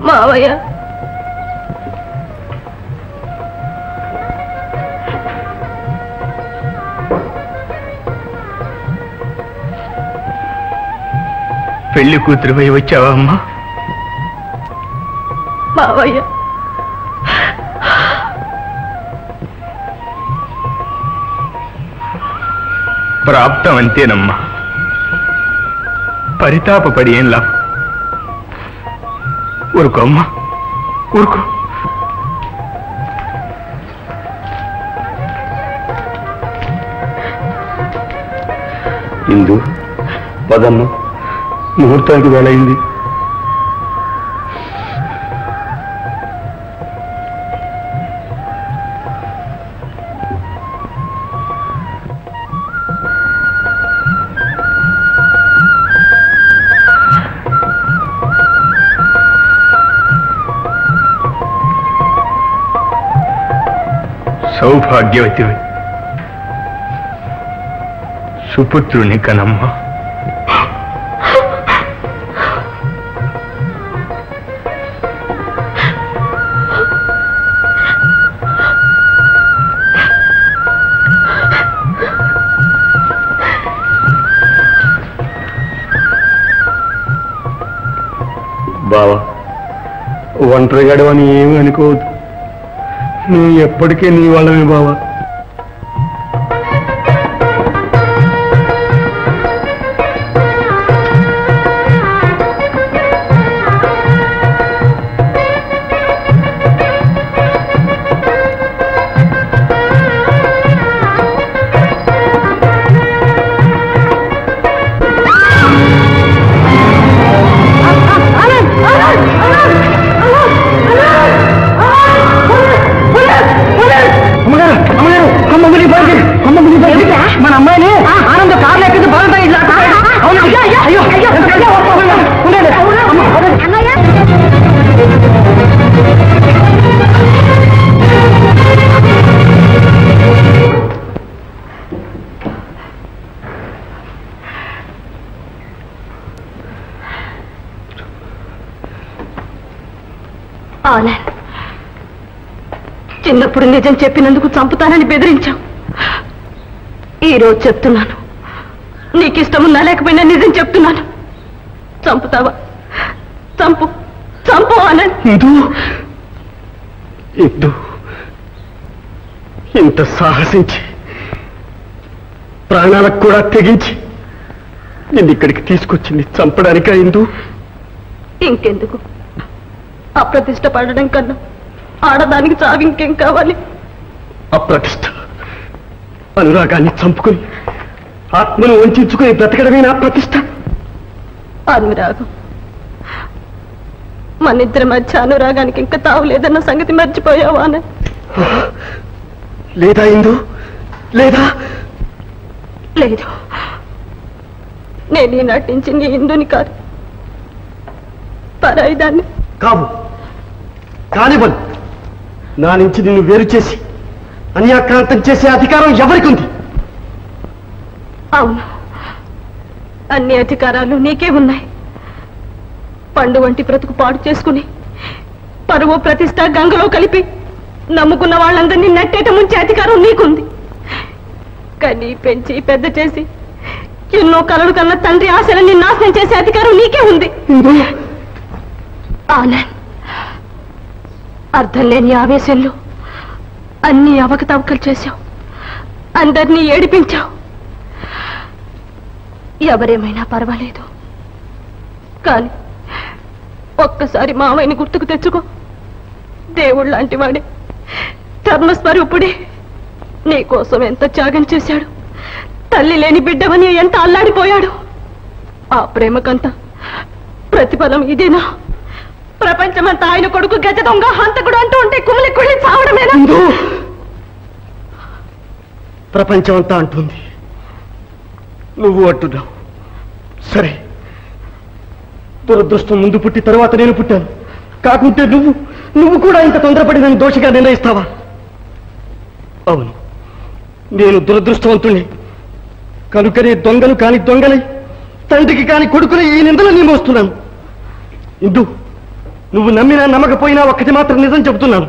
మావయ్య. పెళ్ళి కూతురువై వచ్చావా అమ్మా? మావయ్య. ప్రాప్తం అంతేనమ్మా. పరితాపపడి ఏం లాభం? ఊరుకో అమ్మా. ఊరుకో. ఇందు పదమ్మ ముహూర్తానికి వేళయింది సౌభాగ్యవతివి. సుపుత్రుని కనమ్మా. బావా ఒంటరిగాడు అని ఏమీ అనుకోవద్దు. నువ్వు ఎప్పటికీ నీ వాళ్ళమే బావా. చిన్నప్పుడు నిజం చెప్పినందుకు చంపుతానని బెదిరించావు. ఈరోజు చెప్తున్నాను. నీకు ఇష్టమున్నా లేకపోయినా నిజం చెప్తున్నాను. చంపుతావా? చంపు చంపు ఇందు ఇంత సాహసించి ప్రాణాలకు కూడా తెగించి నిన్ను ఇక్కడికి తీసుకొచ్చింది చంపడానికా ఇందు? ఇంకెందుకు? అప్రతిష్ట పడడం కన్నా ఆడదానికి చావు ఇంకేం కావాలి? అప్రతిష్ట. అనురాగాన్ని చంపుకుని ఆత్మను వంచుకుని బ్రతకడమే నా ప్రతిష్ట. అనురాగం. మన ఇద్దరి మధ్య అనురాగానికి ఇంకా తావులేదన్న సంగతి మర్చిపోయావా లేదా ఇందు? లేదా? లేదు. నేను ఈ నటించి నీ ఇందుని కాదు. పరాయిదాన్ని. కావు. కానివ్వను నా నుంచి నిన్ను వేరు చేసి అన్యాక్రాంతం చేసే అధికారం ఎవరికి ఉంది అవును. అన్ని అధికారాలు నీకే ఉన్నాయి. పండు వంటి బ్రతుకు పాడు చేసుకుని పరువు ప్రతిష్ట గంగలో కలిపి నమ్ముకున్న వాళ్ళందరినీ నట్టేట ముంచే అధికారం నీకుంది. కానీ పెంచి పెద్ద చేసి ఎన్నో కలలు కన్న తండ్రి ఆశలని నాశనం చేసే అధికారం నీకే ఉంది. ఆనంద్. అర్థం లేని ఆవేశంలో అన్ని అవకతవకలు చేశావు. అందరినీ ఏడిపించావు. ఎవరేమైనా పర్వాలేదు. కానీ ఒక్కసారి మావయ్యని గుర్తుకు తెచ్చుకో. దేవుడు లాంటి వాడే. ధర్మస్వరూపుడే. నీ కోసం ఎంత త్యాగం చేశాడు. తల్లి లేని బిడ్డవని ఎంత అల్లాడిపోయాడు. ఆ ప్రేమకంత ప్రతిఫలం ఇదేనా? ప్రపంచమంతా ఆయన కొడుకు గజ దొంగ హంతకుడు అంటూ ఉంటే కుమిలి కుళ్ళి చావడమేనా? ప్రపంచం అంతా అంటుంది. నువ్వు అంటున్నావు. సరే. దురదృష్టం ముందు పుట్టి తర్వాత నేను పుట్టాను. కాకుంటే నువ్వు నువ్వు కూడా ఇంత తొందరపడి నన్ను దోషిగా నిర్ణయిస్తావా? అవును. నేను దురదృష్టవంతుణ్ణి. కనుకనే దొంగలు కాని దొంగలై తండ్రికి కాని కొడుకుని ఈ నిందలు నేను వస్తున్నాను ఇందు నువ్వు నమ్మినా నమ్మకపోయినా ఒక్కటి మాత్రం నిజం చెబుతున్నాను.